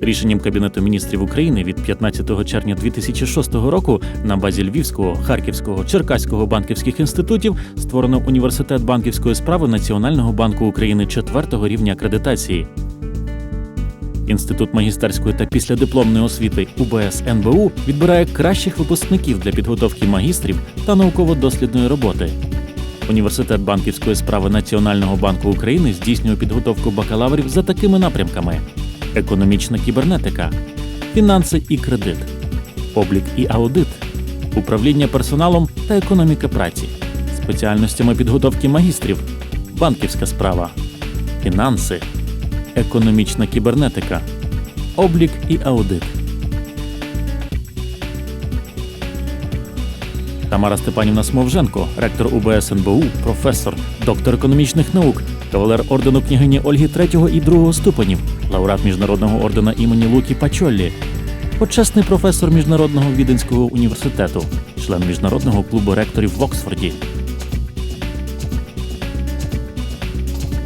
Рішенням Кабінету міністрів України від 15 червня 2006 року на базі Львівського, Харківського, Черкаського банківських інститутів створено університет банківської справи Національного банку України четвертого рівня акредитації. Інститут магістерської та післядипломної освіти УБС НБУ відбирає кращих випускників для підготовки магістрів та науково-дослідної роботи. Університет банківської справи Національного банку України здійснює підготовку бакалаврів за такими напрямками: економічна кібернетика, фінанси і кредит, облік і аудит, управління персоналом та економіка праці, спеціальностями підготовки магістрів, банківська справа, фінанси, економічна кібернетика, облік і аудит. Тамара Степанівна Смовженко, ректор УБС НБУ, професор, доктор економічних наук, кавалер ордену княгині Ольги 3 і 2 ступенів, лауреат міжнародного ордена імені Лукі Пачоллі, почесний професор міжнародного віденського університету, член міжнародного клубу ректорів в Оксфорді.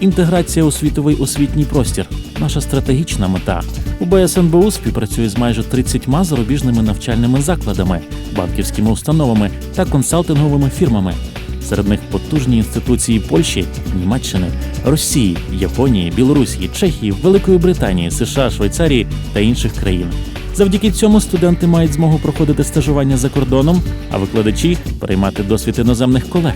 Інтеграція у світовий освітній простір наша стратегічна мета. УБС НБУ співпрацює з майже 30 зарубіжними навчальними закладами, банківськими установами та консалтинговими фірмами. Серед них потужні інституції Польщі, Німеччини, Росії, Японії, Білорусі, Чехії, Великої Британії, США, Швейцарії та інших країн. Завдяки цьому студенти мають змогу проходити стажування за кордоном, а викладачі переймати досвід іноземних колег.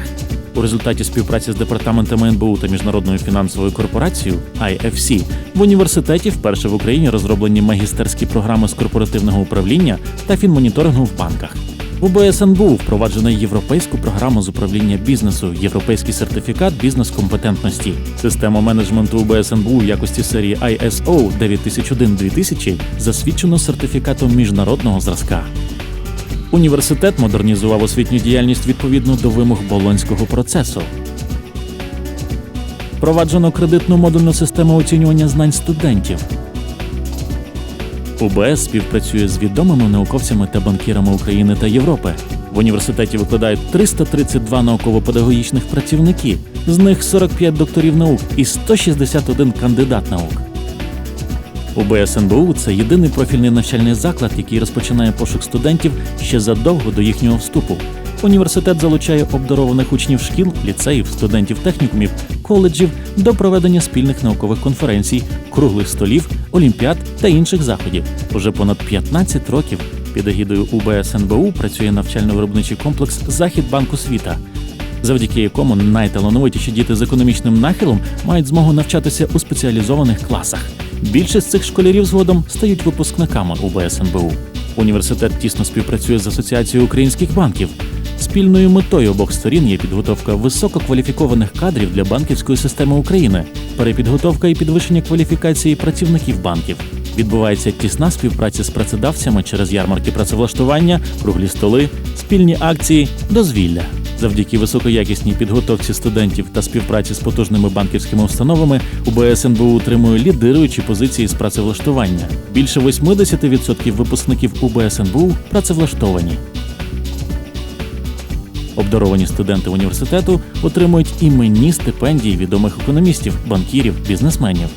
У результаті співпраці з департаментами НБУ та міжнародною фінансовою корпорацією IFC в університеті вперше в Україні розроблені магістерські програми з корпоративного управління та фінмоніторингу в банках. В УБС НБУ впроваджено європейську програму з управління бізнесу, європейський сертифікат бізнес-компетентності, систему менеджменту УБС НБУ в якості серії ISO 9001-2000 засвідчено сертифікатом міжнародного зразка. Університет модернізував освітню діяльність відповідно до вимог болонського процесу. Впроваджено кредитну модульну систему оцінювання знань студентів. УБС співпрацює з відомими науковцями та банкірами України та Європи. В університеті викладають 332 науково-педагогічних працівники, з них 45 докторів наук і 161 кандидат наук. УБС НБУ це єдиний профільний навчальний заклад, який розпочинає пошук студентів ще задовго до їхнього вступу. Університет залучає обдарованих учнів шкіл, ліцеїв, студентів технікумів, коледжів до проведення спільних наукових конференцій, круглих столів, олімпіад та інших заходів. Уже понад 15 років під егідою УБС НБУ працює навчально-виробничий комплекс Захід Банку Світа, завдяки якому найталановитіші діти з економічним нахилом мають змогу навчатися у спеціалізованих класах. Більшість цих школярів згодом стають випускниками УБС НБУ. Університет тісно співпрацює з Асоціацією українських банків. Спільною метою обох сторін є підготовка висококваліфікованих кадрів для банківської системи України, перепідготовка і підвищення кваліфікації працівників банків. Відбувається тісна співпраця з працедавцями через ярмарки працевлаштування, круглі столи, спільні акції, дозвілля. Завдяки високоякісній підготовці студентів та співпраці з потужними банківськими установами УБС НБУ утримує лідируючі позиції з працевлаштування. Більше 80% випускників УБС НБУ працевлаштовані. Обдаровані студенти університету отримують іменні стипендії відомих економістів, банкірів, бізнесменів.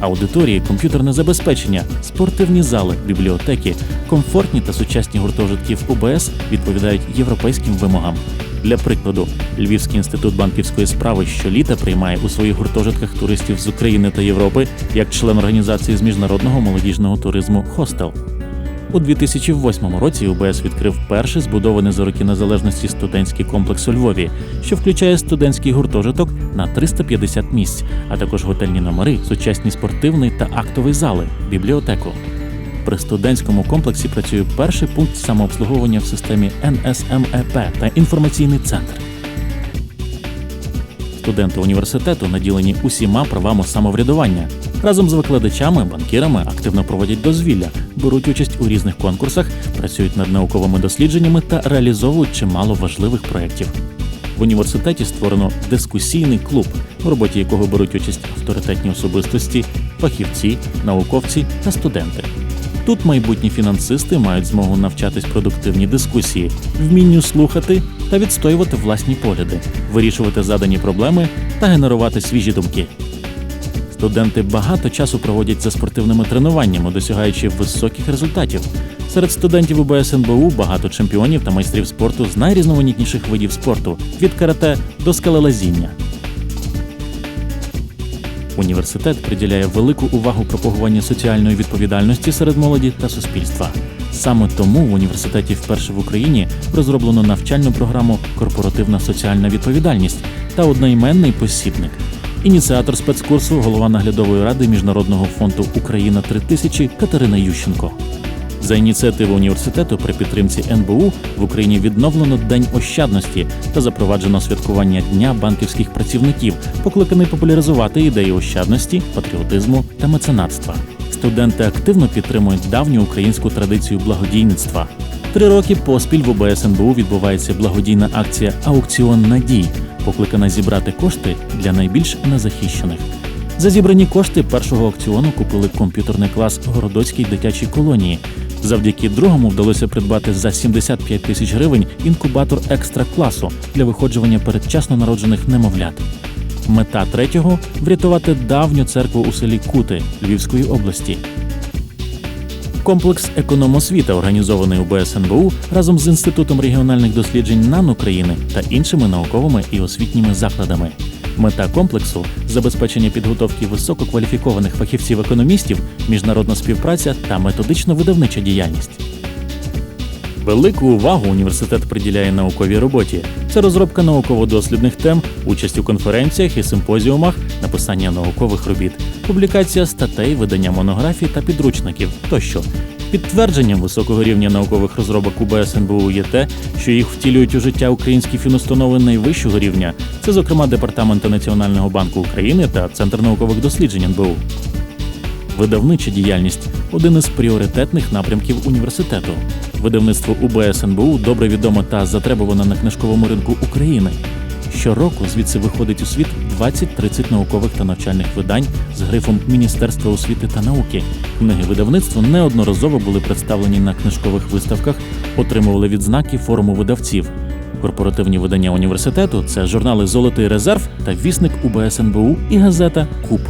Аудиторії, комп'ютерне забезпечення, спортивні зали, бібліотеки, комфортні та сучасні гуртожитки в УБС відповідають європейським вимогам. Для прикладу, Львівський інститут банківської справи щоліта приймає у своїх гуртожитках туристів з України та Європи як член організації з міжнародного молодіжного туризму Хостел. У 2008 році УБС відкрив перший збудований за роки незалежності студентський комплекс у Львові, що включає студентський гуртожиток на 350 місць, а також готельні номери, сучасні спортивний та актовий зали, бібліотеку. При студентському комплексі працює перший пункт самообслуговування в системі НСМЕП та інформаційний центр. Студенти університету наділені усіма правами самоврядування. Разом з викладачами, банкірами активно проводять дозвілля, беруть участь у різних конкурсах, працюють над науковими дослідженнями та реалізовують чимало важливих проєктів. В університеті створено дискусійний клуб, у роботі якого беруть участь авторитетні особистості, фахівці, науковці та студенти. Тут майбутні фінансисти мають змогу навчатись продуктивній дискусії, вмінню слухати та відстоювати власні погляди, вирішувати задані проблеми та генерувати свіжі думки. Студенти багато часу проводять за спортивними тренуваннями, досягаючи високих результатів. Серед студентів УБС НБУ багато чемпіонів та майстрів спорту з найрізноманітніших видів спорту від карате до скалелазіння. Університет приділяє велику увагу пропагуванню соціальної відповідальності серед молоді та суспільства. Саме тому в університеті вперше в Україні розроблено навчальну програму Корпоративна соціальна відповідальність та одноіменний посібник. Ініціатор спецкурсу, голова наглядової ради Міжнародного фонду Україна 3000 Катерина Ющенко. За ініціативи університету при підтримці НБУ в Україні відновлено День Ощадності та запроваджено святкування Дня банківських працівників, покликаний популяризувати ідеї ощадності, патріотизму та меценатства. Студенти активно підтримують давню українську традицію благодійництва. Три роки поспіль в ОБС НБУ відбувається благодійна акція Аукціон надій, покликана зібрати кошти для найбільш незахищених. За зібрані кошти першого аукціону купили комп'ютерний клас Городоцькій дитячій колонії. Завдяки другому вдалося придбати за 75 тисяч гривень інкубатор екстра класу для виходжування передчасно народжених немовлят. Мета третього врятувати давню церкву у селі Кути Львівської області. Комплекс економосвіта, організований у БСНБУ разом з Інститутом регіональних досліджень НАН України та іншими науковими і освітніми закладами. Мета комплексу забезпечення підготовки висококваліфікованих фахівців-економістів, міжнародна співпраця та методично-видавнича діяльність. Велику увагу університет приділяє науковій роботі. Це розробка науково-дослідних тем, участь у конференціях і симпозіумах, написання наукових робіт, публікація статей, видання монографій та підручників тощо. Підтвердженням високого рівня наукових розробок УБС НБУ є те, що їх втілюють у життя українські фінустанови найвищого рівня. Це, зокрема, департаменти Національного банку України та Центр наукових досліджень НБУ. Видавнича діяльність один із пріоритетних напрямків університету. Видавництво УБС НБУ добре відомо та затребуване на книжковому ринку України. Щороку звідси виходить у світ 20-30 наукових та навчальних видань з грифом Міністерства освіти та науки. Книги видавництва неодноразово були представлені на книжкових виставках, отримували відзнаки форуму видавців. Корпоративні видання університету це журнали Золотий резерв та вісник УБС НБУ і газета Куб.